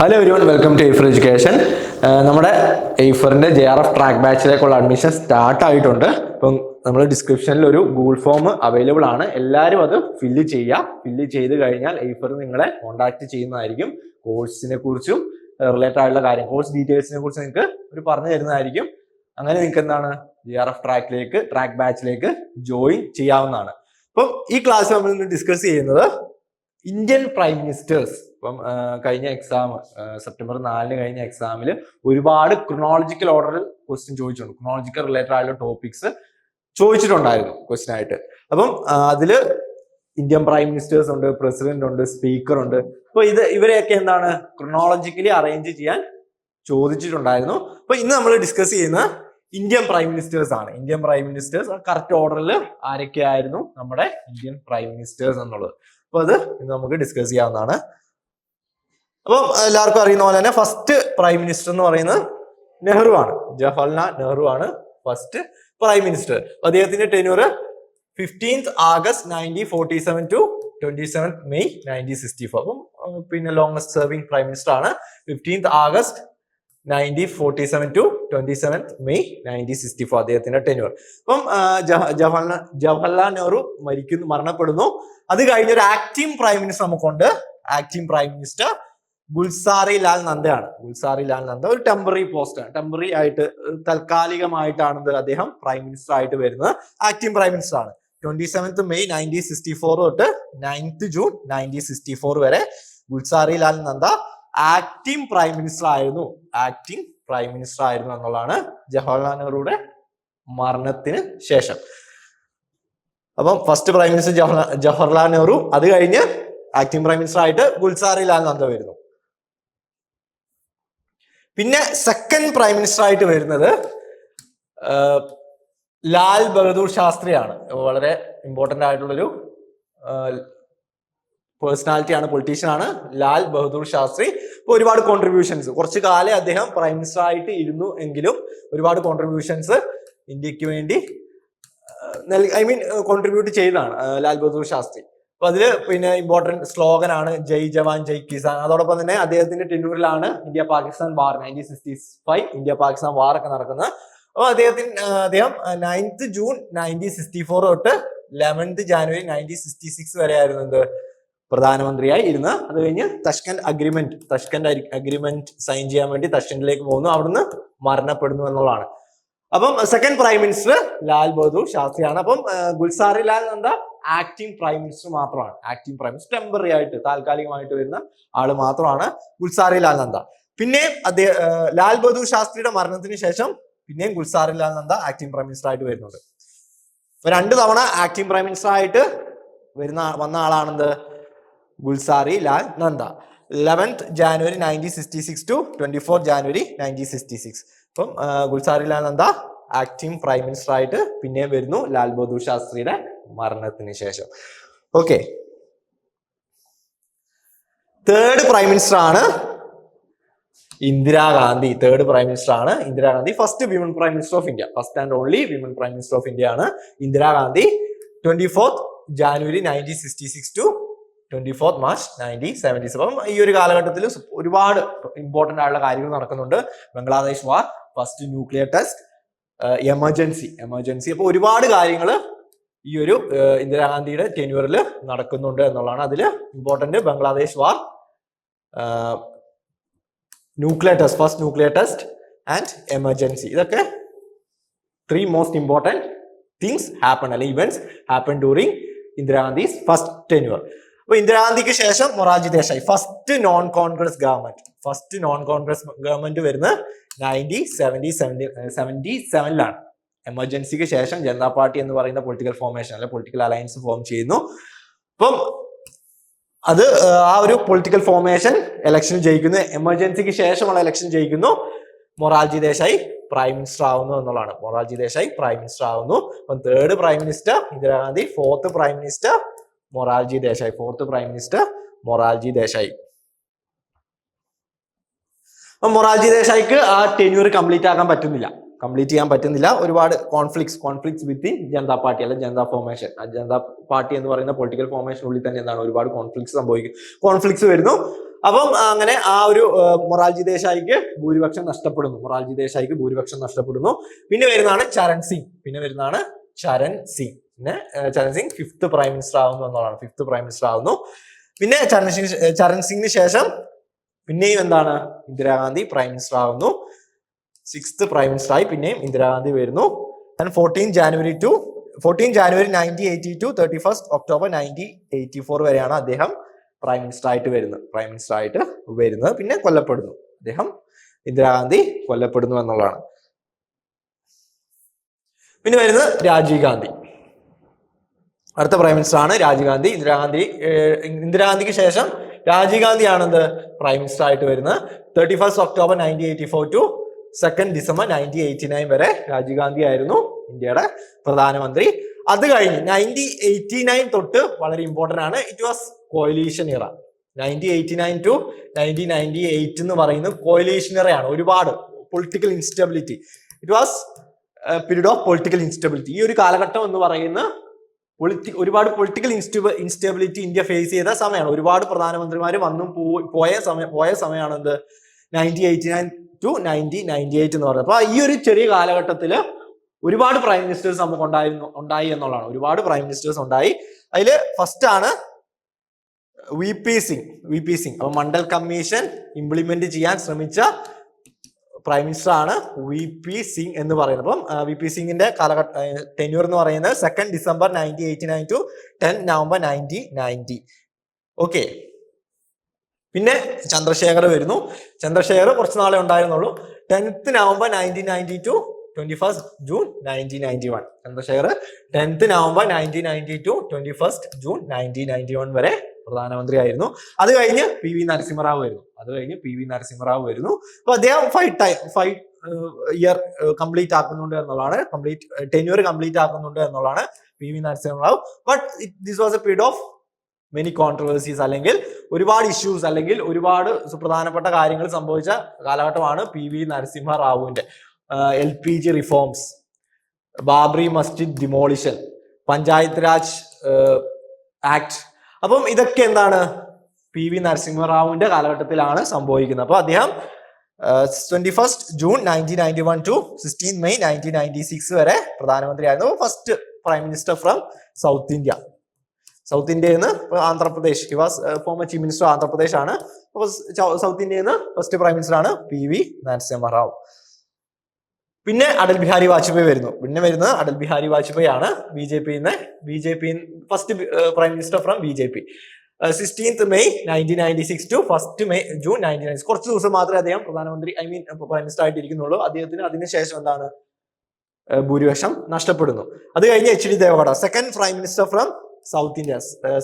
Hello everyone welcome to Aifer education നമ്മുടെ എയ്ഫറിന്റെ J R F track ബാച്ചിലേക്കുള്ള admission start ആയിട്ടുണ്ട്. ഇപ്പം നമ്മൾ ഡിസ്ക്രിപ്ഷനിൽ ഒരു ഗൂഗിൾ ഫോം അവൈലബിൾ ആണ്. എല്ലാവരും അത് ഫില്ല് ചെയ്യുക ഫില്ല് ചെയ്ത് കഴിഞ്ഞാൽ എയ്ഫർ നിങ്ങളെ കോൺടാക്ട് ചെയ്യുന്നതായിരിക്കും. കോഴ്സിനെ കുറിച്ചും റിലേറ്റഡ് ആയിട്ടുള്ള കാര്യം കോഴ്സ് ഡീറ്റെയിൽസിനെ കുറിച്ച് നിങ്ങൾക്ക് ഒരു പറഞ്ഞു തരുന്നതായിരിക്കും. അങ്ങനെ നിങ്ങൾക്ക് എന്താണ്? ജെ ആർ എഫ് ട്രാക്കിലേക്ക് ട്രാക്ക് ബാച്ചിലേക്ക് ജോയിൻ ചെയ്യാവുന്നതാണ്. അപ്പം ഈ ക്ലാസ് നമ്മൾ ഡിസ്കസ് ചെയ്യുന്നത് ഇന്ത്യൻ പ്രൈം മിനിസ്റ്റേഴ്സ് ഇപ്പം കഴിഞ്ഞ എക്സാം സെപ്റ്റംബർ നാലിന് കഴിഞ്ഞ എക്സാമിൽ ഒരുപാട് ക്രൊണോളജിക്കൽ ഓർഡറിൽ ക്വസ്റ്റ്യൻ ചോദിച്ചിട്ടുണ്ട്. ക്രൊണോളജിക്കൽ റിലേറ്റഡ് ആയിട്ടുള്ള ടോപ്പിക്സ് ചോദിച്ചിട്ടുണ്ടായിരുന്നു ക്വസ്റ്റ്യൻ ആയിട്ട്. അപ്പം അതിൽ ഇന്ത്യൻ പ്രൈം മിനിസ്റ്റേഴ്സ് ഉണ്ട് പ്രസിഡന്റ് ഉണ്ട് സ്പീക്കർ ഉണ്ട്. അപ്പൊ ഇത് ഇവരെയൊക്കെ എന്താണ് ക്രൊണോളജിക്കലി അറേഞ്ച് ചെയ്യാൻ ചോദിച്ചിട്ടുണ്ടായിരുന്നു. അപ്പൊ ഇന്ന് നമ്മൾ ഡിസ്കസ് ചെയ്യുന്ന ഇന്ത്യൻ പ്രൈം മിനിസ്റ്റേഴ്സ് ആണ്. ഇന്ത്യൻ പ്രൈം മിനിസ്റ്റേഴ്സ് കറക്റ്റ് ഓർഡറിൽ ആരൊക്കെയായിരുന്നു നമ്മുടെ ഇന്ത്യൻ പ്രൈം മിനിസ്റ്റേഴ്സ് എന്നുള്ളത്. അപ്പൊ അത് ഇന്ന് നമുക്ക് ഡിസ്കസ് ചെയ്യാവുന്നതാണ്. അപ്പം എല്ലാവർക്കും അറിയുന്ന പോലെ തന്നെ ഫസ്റ്റ് പ്രൈം മിനിസ്റ്റർ എന്ന് പറയുന്നത് നെഹ്റു ആണ് ജവഹർലാൽ നെഹ്റു ആണ് ഫസ്റ്റ് പ്രൈം മിനിസ്റ്റർ അദ്ദേഹത്തിന്റെ tenure fifteenth August nineteen forty seven to twenty seven May nineteen sixty four അപ്പം പിന്നെ ലോങ്സ്റ്റ് സെർവിംഗ് പ്രൈം മിനിസ്റ്റർ ആണ് fifteenth August nineteen forty seven to twenty seven May nineteen sixty four അദ്ദേഹത്തിന്റെ tenure അപ്പം ജവഹർലാൽ ജവഹർലാൽ നെഹ്റു മരിക്കുന്നു മരണപ്പെടുന്നു. അത് കഴിഞ്ഞ ഒരു ആക്ടിംഗ് പ്രൈം മിനിസ്റ്റർ നമുക്കുണ്ട്. Acting prime minister Gulzari Lal നന്ദയാണ്. Gulzari Lal Nanda ഒരു ടെമ്പററി പോസ്റ്റ് ആണ്. ടെമ്പററി ആയിട്ട് താൽക്കാലികമായിട്ടാണ് അദ്ദേഹം പ്രൈം മിനിസ്റ്റർ ആയിട്ട് വരുന്നത്. ആക്ടിംഗ് പ്രൈം മിനിസ്റ്റർ ആണ്. Twenty seventh May nineteen sixty four തൊട്ട് ninth June nineteen sixty four വരെ Gulzari Lal Nanda acting prime minister ആയിരുന്നു. ആക്ടിംഗ് പ്രൈം മിനിസ്റ്റർ ആയിരുന്നു എന്നുള്ളതാണ് ജവഹർലാൽ നെഹ്റുയുടെ മരണത്തിന് ശേഷം. അപ്പം first prime minister Jawaharlal Nehru അത് കഴിഞ്ഞ് ആക്ടിംഗ് പ്രൈം മിനിസ്റ്റർ ആയിട്ട് ഗുൽസാറി ലാൽ നന്ദ വരുന്നു. പിന്നെ സെക്കൻഡ് പ്രൈം മിനിസ്റ്റർ ആയിട്ട് വരുന്നത് ലാൽ ബഹദൂർ ശാസ്ത്രിയാണ്. വളരെ ഇമ്പോർട്ടന്റ് ആയിട്ടുള്ളൊരു പേഴ്സണാലിറ്റിയാണ് പൊളിറ്റീഷ്യൻ ആണ് ലാൽ ബഹദൂർ ശാസ്ത്രി. ഇപ്പൊ ഒരുപാട് കോൺട്രിബ്യൂഷൻസ് കുറച്ച് കാലം അദ്ദേഹം പ്രൈം മിനിസ്റ്റർ ആയിട്ട് ഇരുന്നു എങ്കിലും ഒരുപാട് കോൺട്രിബ്യൂഷൻസ് ഇന്ത്യയ്ക്ക് വേണ്ടി ഐ മീൻ കോൺട്രിബ്യൂട്ട് ചെയ്തതാണ് ലാൽ ബഹദൂർ ശാസ്ത്രി. അപ്പൊ അതിൽ പിന്നെ ഇമ്പോർട്ടന്റ് സ്ലോഗൻ ആണ് ജയ് ജവാൻ ജയ് കിസാൻ. അതോടൊപ്പം തന്നെ അദ്ദേഹത്തിന്റെ ടെന്നൂരിലാണ് India Pakistan war nineteen sixty five India Pakistan war ഒക്കെ നടക്കുന്നത്. അപ്പൊ അദ്ദേഹത്തിന് അദ്ദേഹം ninth June nineteen sixty four തൊട്ട് eleventh January nineteen sixty six വരെ ആയിരുന്നു എന്ത്? പ്രധാനമന്ത്രിയായി ഇരുന്ന്. അത് കഴിഞ്ഞ് Tashkent agreement Tashkent agreement sign ചെയ്യാൻ വേണ്ടി തഷ്കന്റിലേക്ക് പോകുന്നു. അവിടുന്ന് മരണപ്പെടുന്നു എന്നുള്ളതാണ്. അപ്പം second prime minister Lal Bahadur ശാസ്ത്രിയാണ്. അപ്പം Gulzari Lal Nanda acting prime minister മാത്രമാണ്. ആക്ടിംഗ് പ്രൈം മിനിസ്റ്റർ ടെമ്പററി ആയിട്ട് താൽക്കാലികമായിട്ട് വരുന്ന ആൾ മാത്രമാണ് ഗുൽസാറി ലാൽ നന്ദ. പിന്നെ അദ്ദേഹം ലാൽ ബഹദൂർ ശാസ്ത്രിയുടെ മരണത്തിന് ശേഷം പിന്നെയും Gulzari Lal Nanda acting prime minister ആയിട്ട് വരുന്നുണ്ട്. അപ്പൊ രണ്ട് തവണ ആക്ടിംഗ് പ്രൈം മിനിസ്റ്റർ ആയിട്ട് വരുന്ന വന്ന ആളാണെന്ത്? Gulzari Lal Nanda. Eleventh January nineteen sixty six to twenty four January nineteen sixty six അപ്പം നന്ദ ആക്ടിംഗ് പ്രൈം മിനിസ്റ്റർ ആയിട്ട് പിന്നെയും വരുന്നു ലാൽ ബഹദൂർ ശാസ്ത്രിയുടെ മരണത്തിന് ശേഷം. ഓക്കെ തേർഡ് പ്രൈം മിനിസ്റ്റർ ആണ് ഇന്ദിരാഗാന്ധി. തേർഡ് പ്രൈം മിനിസ്റ്റർ ആണ് Indira Gandhi. First women prime minister of India first and only women prime minister of India ആണ് Indira Gandhi. Twenty fourth January nineteen sixty six to twenty fourth March nineteen seventies അപ്പം ഈ ഒരു കാലഘട്ടത്തിൽ ഒരുപാട് important ആയിട്ടുള്ള കാര്യങ്ങൾ നടക്കുന്നുണ്ട്. Bangladesh war first nuclear test emergency emergency അപ്പോൾ ഒരുപാട് കാര്യങ്ങൾ ഈ ഒരു ഇന്ദിരാഗാന്ധിയുടെ ടെന്യൂറിൽ നടക്കുന്നുണ്ട് എന്നുള്ളതാണ് അതിൽ important Bangladesh war nuclear test first nuclear test and emergency ഇതൊക്കെ three most important things happen അല്ലെങ്കിൽ events happen during Indira Gandhi's first tenure അപ്പൊ ഇന്ദിരാഗാന്ധിക്ക് ശേഷം Morarji Desai. First non Congress government first non Congress government വരുന്നത് nineteen seventy seventy seventy സെവനിലാണ് എമർജൻസിക്ക് ശേഷം Janata party എന്ന് പറയുന്ന പൊളിറ്റിക്കൽ ഫോർമേഷൻ അല്ലെ പൊളിറ്റിക്കൽ അലയൻസ് ഫോം ചെയ്യുന്നു. അപ്പം അത് ആ, ആ ഒരു പൊളിറ്റിക്കൽ ഫോർമേഷൻ ഇലക്ഷൻ ജയിക്കുന്നു. എമർജൻസിക്ക് ശേഷമുള്ള ഇലക്ഷൻ ജയിക്കുന്നു. മൊറാർജി ദേശായി പ്രൈം മിനിസ്റ്റർ ആവുന്നു എന്നുള്ളതാണ്. മൊറാർജി ദേശായി പ്രൈം മിനിസ്റ്റർ ആവുന്നു. അപ്പം third prime minister Indira Gandhi fourth prime minister Morarji Desai. Fourth prime minister Morarji Desai. അപ്പം മൊറാർജി ദേശായിക്ക് ആ ടെന്യൂർ കംപ്ലീറ്റ് ആക്കാൻ പറ്റുന്നില്ല. കംപ്ലീറ്റ് ചെയ്യാൻ പറ്റുന്നില്ല. ഒരുപാട് conflicts conflicts with Janata party അല്ലെ ജനതാ ഫോർമേഷൻ ആ ജനതാ പാർട്ടി എന്ന് പറയുന്ന പൊളിറ്റിക്കൽ ഫോർമേഷനുള്ളിൽ തന്നെ എന്താണ് ഒരുപാട് കോൺഫ്ലിക്ട്സ് സംഭവിക്കും. കോൺഫ്ലിക്ട്സ് വരുന്നു. അപ്പം അങ്ങനെ ആ ഒരു മൊറാൽജി ദേശായിക്ക് ഭൂരിപക്ഷം നഷ്ടപ്പെടുന്നു. മൊറാൽജി ദേശായിക്ക് ഭൂരിപക്ഷം നഷ്ടപ്പെടുന്നു. പിന്നെ വരുന്നതാണ് ചരൺ സിംഗ്. പിന്നെ വരുന്നതാണ് ചരൺ സിംഗ്. പിന്നെ Charan Singh fifth prime minister ആവുന്നു എന്നുള്ളതാണ്. ഫിഫ്ത്ത് പ്രൈം മിനിസ്റ്റർ ആവുന്നു. പിന്നെ ചരൺ സിംഗ് ചരൺ സിംഗിന് ശേഷം പിന്നെയും എന്താണ്? ഇന്ദിരാഗാന്ധി പ്രൈം മിനിസ്റ്റർ ആവുന്നു. സിക്സ്ത് പ്രൈം മിനിസ്റ്റർ ആയി പിന്നെയും ഇന്ദിരാഗാന്ധി വരുന്നു. And fourteen January to fourteen January nineteen eighty to thirty first October nineteen eighty four വരെയാണ് അദ്ദേഹം പ്രൈം മിനിസ്റ്റർ ആയിട്ട് വരുന്നത്. പ്രൈം മിനിസ്റ്റർ ആയിട്ട് വരുന്നത്. പിന്നെ കൊല്ലപ്പെടുന്നു. അദ്ദേഹം ഇന്ദിരാഗാന്ധി കൊല്ലപ്പെടുന്നു എന്നുള്ളതാണ്. പിന്നെ വരുന്നത് രാജീവ് ഗാന്ധി. അടുത്ത പ്രൈം മിനിസ്റ്റർ ആണ് രാജീവ് ഗാന്ധി ഇന്ദിരാഗാന്ധി ഇന്ദിരാഗാന്ധിക്ക് ശേഷം രാജീവ് എന്ത് പ്രൈം മിനിസ്റ്റർ ആയിട്ട് വരുന്നത്. Thirty first October nineteen eighty four to second December nineteen eighty nine വരെ രാജീവ് ഗാന്ധി ആയിരുന്നു ഇന്ത്യയുടെ പ്രധാനമന്ത്രി. അത് കഴിഞ്ഞ് നയന്റീൻ എയ്റ്റി നയൻ തൊട്ട് വളരെ ഇമ്പോർട്ടന്റ് ആണ്. It was coalition era nineteen eighty nine to nineteen ninety eight എന്ന് പറയുന്നത് കോയിലീഷൻ ഇറയാണ് ഒരുപാട് political instability it was period of political instability ഈ ഒരു കാലഘട്ടം എന്ന് പറയുന്ന പൊളിറ്റി ഒരുപാട് പൊളിറ്റിക്കൽ ഇൻസ്റ്റബ ഇൻസ്റ്റബിലിറ്റി ഇന്ത്യ ഫേസ് ചെയ്ത സമയമാണ് ഒരുപാട് പ്രധാനമന്ത്രിമാർ വന്നും പോയ സമയം പോയ സമയമാണ് എന്ത്? Nineteen eighty nine to nineteen ninety eight എന്ന് പറയുന്നത് അപ്പൊ ഈ ഒരു ചെറിയ കാലഘട്ടത്തിൽ ഒരുപാട് പ്രൈം മിനിസ്റ്റേഴ്സ് നമുക്ക് ഉണ്ടായിരുന്നു ഉണ്ടായി എന്നുള്ളതാണ്. ഒരുപാട് പ്രൈം മിനിസ്റ്റേഴ്സ് ഉണ്ടായി. അതിൽ ഫസ്റ്റ് ആണ് V P Singh V P Singh. അപ്പൊ മണ്ഡൽ കമ്മീഷൻ ഇംപ്ലിമെന്റ് ചെയ്യാൻ ശ്രമിച്ച പ്രൈം മിനിസ്റ്റർ ആണ് വി പി സിംഗ് എന്ന് പറയുന്നത്. അപ്പം വി പി സിംഗിന്റെ കാലഘട്ട ടെന്യൂർ എന്ന് പറയുന്നത് second December nineteen eighty nine to ten November nineteen ninety okay പിന്നെ ചന്ദ്രശേഖർ വരുന്നു. ചന്ദ്രശേഖർ കുറച്ച് നാളെ ഉണ്ടായിരുന്നുള്ളൂ. Tenth November nineteen ninety two twenty first June nineteen ninety one Chandrashekhar tenth November nineteen ninety two twenty first June nineteen ninety one വരെ പ്രധാനമന്ത്രി ആയിരുന്നു അത് കഴിഞ്ഞ് പി വി നരസിംഹറാവു വരുന്നു. അത് കഴിഞ്ഞ് പി വി നരസിംഹറാവു വരുന്നു. അപ്പൊ അദ്ദേഹം five time five year complete ആക്കുന്നുണ്ട് എന്നുള്ളതാണ്. കംപ്ലീറ്റ് ടെന്യൂർ കംപ്ലീറ്റ് ആക്കുന്നുണ്ട് എന്നുള്ളതാണ് P V Narasimha Rao. But this was a period of many controversies അല്ലെങ്കിൽ ഒരുപാട് ഇഷ്യൂസ് അല്ലെങ്കിൽ ഒരുപാട് സുപ്രധാനപ്പെട്ട കാര്യങ്ങൾ സംഭവിച്ച കാലഘട്ടമാണ് പി വി നരസിംഹ റാവുവിന്റെ L P G reforms Babri Masjid demolition Panchayat Raj act അപ്പം ഇതൊക്കെ എന്താണ്? പി വി നരസിംഹറാവുവിന്റെ കാലഘട്ടത്തിലാണ് സംഭവിക്കുന്നത്. അപ്പൊ അദ്ദേഹം twenty first June nineteen ninety one to sixteen May nineteen ninety six വരെ പ്രധാനമന്ത്രിയായിരുന്നു first prime minister from south India south ഇന്ത്യയിൽ നിന്ന് Andhra Pradesh. He was former chief minister Andhra Pradesh ആണ്. അപ്പോൾ സൗത്ത് ഇന്ത്യയിൽ നിന്ന് ഫസ്റ്റ് പ്രൈം മിനിസ്റ്റർ ആണ് പി വി നരസിംഹറാവു. പിന്നെ അടൽ ബിഹാരി വാജ്പേയി വരുന്നു. പിന്നെ വരുന്നത് അടൽ ബിഹാരി വാജ്പേയി ആണ് ബി ജെ പിന്ന് B J P first prime minister from B J P. Sixteenth May nineteen ninety six to first May June nineteen ninety കുറച്ച് ദിവസം മാത്രമേ അദ്ദേഹം പ്രധാനമന്ത്രി ഐ മീൻ പ്രൈം മിനിസ്റ്റർ ആയിട്ടിരിക്കുന്നുള്ളൂ. അദ്ദേഹത്തിന് അതിനുശേഷം എന്താണ്? ഭൂരിപക്ഷം നഷ്ടപ്പെടുന്നു. അത് കഴിഞ്ഞ് H D Deve Gowda. Second prime minister from south India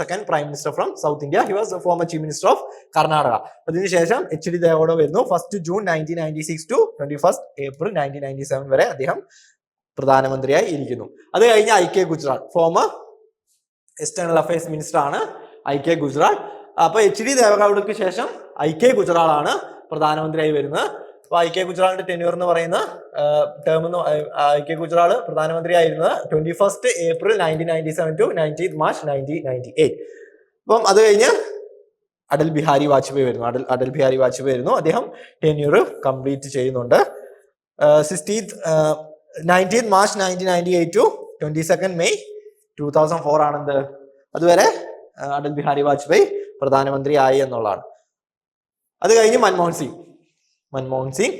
second prime minister from south India he was former chief minister of Karnataka അതിനുശേഷം എച്ച് ഡി ദേവോഡ വരുന്നു. First June nineteen ninety six to twenty first April nineteen ninety seven വരെ അദ്ദേഹം പ്രധാനമന്ത്രിയായി ഇരിക്കുന്നു. അത് കഴിഞ്ഞ് I K Gujral former external affairs minister ആണ് I K Gujral അപ്പൊ എച്ച് ഡി ദേവഗൌഡക്ക് ശേഷം ഐ കെ ഗുജറാൾ ആണ് പ്രധാനമന്ത്രിയായി വരുന്നത്. അപ്പൊ ഐ കെ ഗുജറാളിന്റെ ടെന്യൂർ എന്ന് പറയുന്ന ടേം എന്ന് I K Gujral പ്രധാനമന്ത്രിയായിരുന്നത് twenty first April nineteen ninety seven to nineteen March nineteen ninety eight അപ്പം അത് കഴിഞ്ഞ് അടൽ ബിഹാരി വാജ്പേയി വരുന്നു. അടൽ അടൽ ബിഹാരി വാജ്പേയി വരുന്നു. അദ്ദേഹം ടെന്യൂർ കംപ്ലീറ്റ് ചെയ്യുന്നുണ്ട്. Sixteen nineteen March nineteen ninety eight to twenty second May two thousand four ആണെന്ത്? അതുവരെ അടൽ ബിഹാരി വാജ്പേയി പ്രധാനമന്ത്രി ആയി എന്നുള്ളതാണ്. അത് കഴിഞ്ഞ് Manmohan Singh. Manmohan Singh.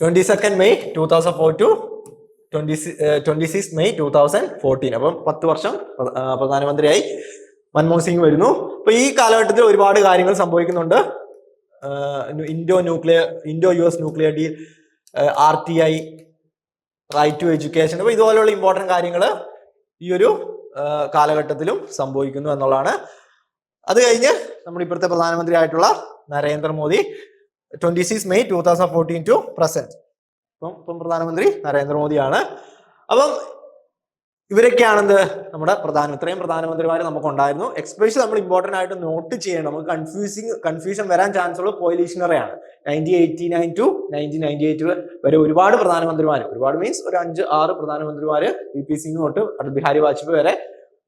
Twenty second May two thousand four to twenty twenty six May two thousand fourteen അപ്പം പത്ത് വർഷം പ്രധാനമന്ത്രിയായി മൻമോഹൻ സിംഗ് വരുന്നു. അപ്പൊ ഈ കാലഘട്ടത്തിൽ ഒരുപാട് കാര്യങ്ങൾ സംഭവിക്കുന്നുണ്ട്. Indo nuclear Indo U S nuclear deal R T I right to education അപ്പൊ ഇതുപോലെയുള്ള ഇമ്പോർട്ടന്റ് കാര്യങ്ങൾ ഈ ഒരു കാലഘട്ടത്തിലും സംഭവിക്കുന്നു എന്നുള്ളതാണ് അത് കഴിഞ്ഞ് നമ്മുടെ ഇപ്പോഴത്തെ പ്രധാനമന്ത്രി ആയിട്ടുള്ള Narendra Modi twenty six May two thousand fourteen to present ഇപ്പം ഇപ്പം പ്രധാനമന്ത്രി നരേന്ദ്രമോദിയാണ്. അപ്പം ഇവരൊക്കെയാണെന്ത്? നമ്മുടെ പ്രധാന ഇത്രയും പ്രധാനമന്ത്രിമാർ നമുക്ക് ഉണ്ടായിരുന്നു എക്സ്പെഷ്യലി നമ്മൾ ഇമ്പോർട്ടന്റ് ആയിട്ട് നോട്ട് ചെയ്യണം. നമുക്ക് കൺഫ്യൂസിങ് കൺഫ്യൂഷൻ വരാൻ ചാൻസ് ഉള്ള കോയിലീഷണറിയാണ് nineteen eighty nine to nineteen ninety eight വരെ ഒരുപാട് പ്രധാനമന്ത്രിമാർ ഒരുപാട് മീൻസ് ഒരു അഞ്ച് ആറ് പ്രധാനമന്ത്രിമാർ വി പി സിംഗ് തൊട്ട് അടൽ ബിഹാരി വാജ്പേയി വരെ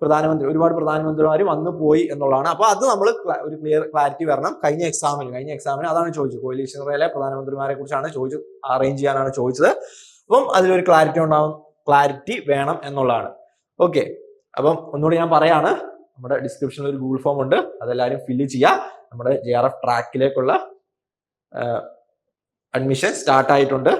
പ്രധാനമന്ത്രി ഒരുപാട് പ്രധാനമന്ത്രിമാർ വന്നു പോയി എന്നുള്ളതാണ്. അപ്പോൾ അത് നമ്മൾ ഒരു ക്ലിയർ ക്ലാരിറ്റി വരണം. കഴിഞ്ഞ എക്സാമിന് കഴിഞ്ഞ എക്സാമിന് അതാണ് ചോദിച്ചത്. കോയിലീഷൻ റേലെ പ്രധാനമന്ത്രിമാരെ കുറിച്ചാണ് ചോദിച്ചു അറേഞ്ച് ചെയ്യാനാണ് ചോദിച്ചത്. അപ്പം അതിലൊരു ക്ലാരിറ്റി ഉണ്ടാവും ക്ലാരിറ്റി വേണം എന്നുള്ളതാണ്. ഓക്കെ അപ്പം ഒന്നുകൂടി ഞാൻ പറയാണ് നമ്മുടെ ഡിസ്ക്രിപ്ഷനിൽ ഒരു ഗൂഗിൾ ഫോം ഉണ്ട്. അതെല്ലാവരും ഫില്ല് ചെയ്യുക. നമ്മുടെ ജെ ആർ എഫ് ട്രാക്കിലേക്കുള്ള അഡ്മിഷൻ സ്റ്റാർട്ട് ആയിട്ടുണ്ട്.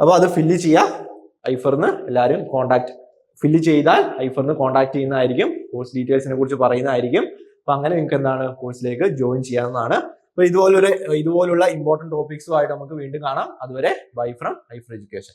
അപ്പോൾ അത് ഫില്ല് ചെയ്യുക. ഐഫറിന്ന് എല്ലാവരും കോൺടാക്ട് ഫില്ല് ചെയ്താൽ ഐഫറിന്ന് കോൺടാക്ട് ചെയ്യുന്നതായിരിക്കും. കോഴ്സ് ഡീറ്റെയിൽസിനെ കുറിച്ച് പറയുന്നതായിരിക്കും. അപ്പൊ അങ്ങനെ നിങ്ങൾക്ക് എന്താണ് കോഴ്സിലേക്ക് ജോയിൻ ചെയ്യാവുന്നതാണ്. അപ്പൊ ഇതുപോലൊരു ഇതുപോലുള്ള ഇമ്പോർട്ടന്റ് ടോപ്പിക്സുമായിട്ട് നമുക്ക് വീണ്ടും കാണാം. അതുവരെ ബൈ ഫ്രം ഐഫർ എഡ്യൂക്കേഷൻ